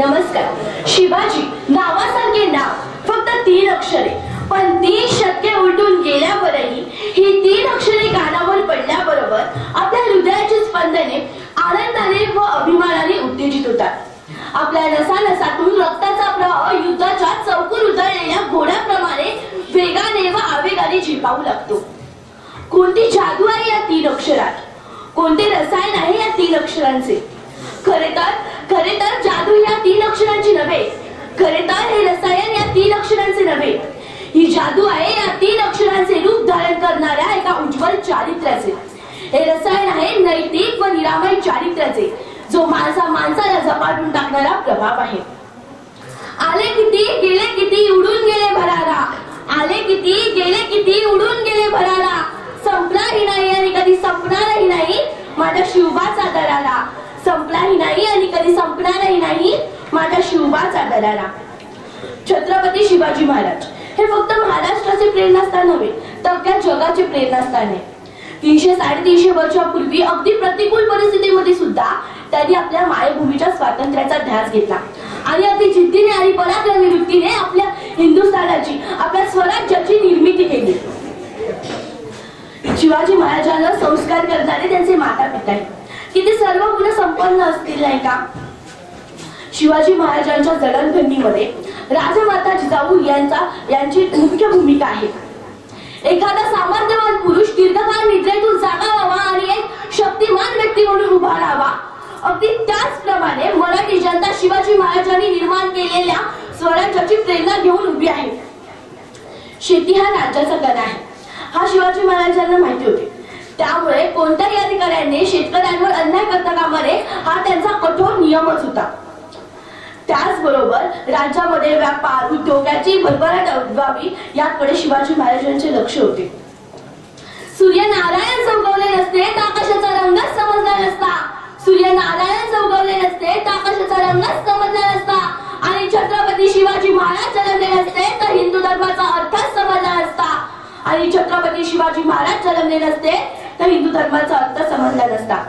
नमस्कार. शिवाजी नावासारखे नाव फक्त तीन अक्षरे. पण तीन शतके उलटून गेल्यावरही ही तीन अक्षरे कानावर पडल्याबरोबर आपल्या हृदयाची स्पंदने आनंदाने व अभिमानाने उत्तेजित होतात. आपल्या नसानसातून रक्ताचा प्रवाह युद्धाच्या चौकून उतरलेल्या घोड्याप्रमाणे वेगाने व आवेगाने झेपावू लागतो. कोणती जादू आहे या तीन अक्षरात? कोणते रसायन आहे या तीन अक्षरांचे? खरे तर खरे तर जादू या तीन अक्षरांची नव्हे. खरे तर हे रसायन या तीन अक्षरांचे नव्हे. ही जादू आहे या तीन अक्षरांचे रूप धारण करणाऱ्या एका उज्ज्वल चारित्र्याचे. हे रसायन आहे नैतिक व निरामय चारित्र्याचे जो माणसा माणसाला झपाटून टाकणारा प्रभाव आहे. आले किती गेले किती उडून गेले भरारा आले किती गेले किती उडून गेले भरारा संपलाही नाही आणि कधी संपणारही नाही माझ्या शिवबाचा दरारा कधी नाही माझ्या शिवबाचा दरारा छत्रपती शिवाजी महाराज. हे फक्त महाराष्ट्राचे प्रेरणास्थान नव्हे तर अख्ख्या जगाचे प्रेरणास्थान आहे. तीनशे साडेतीनशे वर्षापूर्वी अगदी प्रतिकूल परिस्थितीमध्ये सुद्धा त्यांनी आपल्या मायभूमीच्या स्वातंत्र्याचा ध्यास घेतला. आणि अगदी जिद्दीने आणि पराक्रमी वृत्तीने आपल्या हिंदुस्थानाची आपल्या स्वराज्याची निर्मिती केली. शिवाजी महाराजांना संस्कार करणारे त्यांचे माता पिता आहेत. की ते सर्व गुण संपन्न असतील नाही का? शिवाजी महाराजांच्या जडणघडणीमध्ये राजमाता जिजाऊ यांचा यांची मुख्य भूमिका आहे. एखादा सामर्थ्यवान पुरुष दीर्घकाळ निद्रेतून जागा व्हावा आणि एक शक्तिमान व्यक्ती म्हणून उभा राहावा. अगदी त्याचप्रमाणे मराठी जनता शिवाजी महाराजांनी निर्माण केलेल्या स्वराज्याची प्रेरणा घेऊन उभी आहे. शेती हा राज्याचा कणा आहे. हा शिवाजी महाराजांना माहिती होते. त्यामुळे कोणत्याही अधिकाऱ्याने शेतकऱ्यांवर अन्याय करता कामा नये हा त्यांचा कठोर नियमच होता. त्याचबरोबर राज्यामध्ये व्यापार उद्योगाची भरभराट व्हावी याकडे शिवाजी महाराजांचे लक्ष होते. सूर्यनारायण चौगवले नसते तर आकाशाचा रंगच समजला नसता. सूर्यनारायण चौगवले नसते तर आकाशाचा रंगच समजला नसता. आणि छत्रपती शिवाजी महाराज जन्मले नसते तर हिंदू धर्माचा अर्थच समजला नसता. आणि छत्रपती शिवाजी महाराज जन्मले नसते तर हिंदू धर्माचा अर्थ समजला नसता.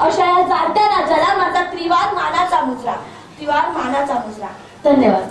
अशा या जाणत्या राजाला माझा त्रिवार मानाचा मुजरा किंवा मानाचा मुजरा धन्यवाद.